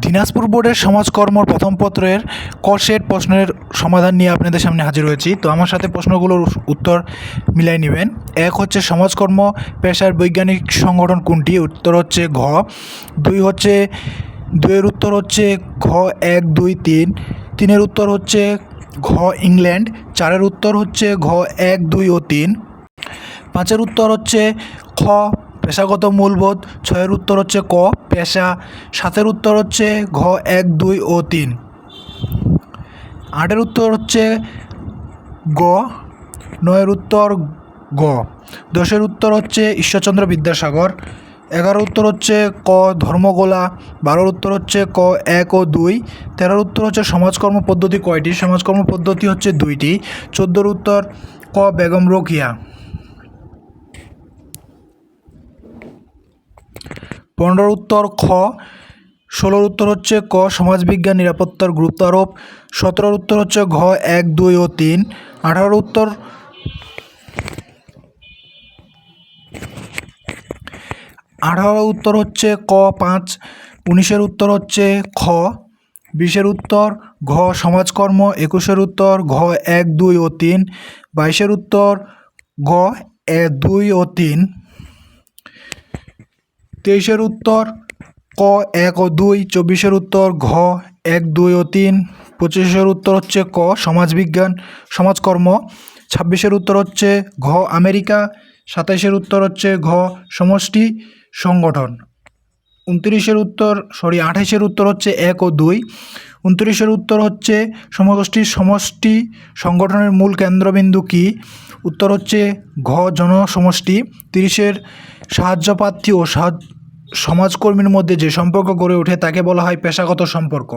দিনাজপুর বোর্ডের সমাজকর্ম প্রথম পত্রের ক সেট প্রশ্নের সমাধান নিয়ে আপনাদের সামনে হাজির হয়েছি। তো আমার সাথে প্রশ্নগুলোর উত্তর মিলাই নেবেন। এক হচ্ছে সমাজকর্ম, পেশার বৈজ্ঞানিক সংগঠন কোনটি? উত্তর হচ্ছে ঘ। দুই হচ্ছে, দুইয়ের উত্তর হচ্ছে ঘ এক দুই তিন। তিনের উত্তর হচ্ছে ঘ ইংল্যান্ড। চারের উত্তর হচ্ছে ঘ এক দুই ও তিন। পাঁচের উত্তর হচ্ছে খ পেশাগত মূলবোধ, ছয়ের উত্তর হচ্ছে ক, পেশা। সাতের উত্তর হচ্ছে ঘ, এক, দুই ও তিন। আটের উত্তর হচ্ছে গ, নয়ের উত্তর গ। দশের উত্তর হচ্ছে ঈশ্বরচন্দ্র বিদ্যাসাগর। এগারোর উত্তর হচ্ছে ক, ধর্মগোলা। বারোর উত্তর হচ্ছে ক, এক ও দুই। তেরোর উত্তর হচ্ছে সমাজকর্ম পদ্ধতি কয়টি? সমাজকর্ম পদ্ধতি হচ্ছে দুইটি। চোদ্দোর উত্তর ক, বেগম রোকিয়া। পনেরোর উত্তর খ, ষোলোর উত্তর হচ্ছে ক, সমাজবিজ্ঞান নিরাপত্তার গুরুত্ব আরোপ সতেরোর উত্তর হচ্ছে ঘ, এক, দুই ও তিন, আঠারোর উত্তর আঠারোর উত্তর হচ্ছে ক, পাঁচ, উনিশের উত্তর হচ্ছে খ, বিশের উত্তর ঘ, সমাজকর্ম, একুশের উত্তর ঘ, এক, দুই ও তিন, বাইশের উত্তর ঘ দুই ও তিন। তেইশের উত্তর, ক, এক ও দুই, চব্বিশের উত্তর, ঘ, এক, দুই ও তিন, পঁচিশের উত্তর হচ্ছে ক, সমাজবিজ্ঞান, সমাজকর্ম, ছাব্বিশের উত্তর হচ্ছে ঘ, আমেরিকা, সাতাইশের উত্তর হচ্ছে ঘ, সমষ্টি, সংগঠন। উনত্রিশের উত্তর, সরি, আঠাইশের উত্তর হচ্ছে এক ও দুই উনত্রিশের উত্তর হচ্ছে সমগোষ্ঠীর সমষ্টি সংগঠনের মূল কেন্দ্রবিন্দু কী? উত্তর হচ্ছে ঘ জনসমষ্টি। তিরিশের সাহায্যপ্রার্থী ও সাহায্য সমাজকর্মীর মধ্যে যে সম্পর্ক গড়ে ওঠে তাকে বলা হয় পেশাগত সম্পর্ক।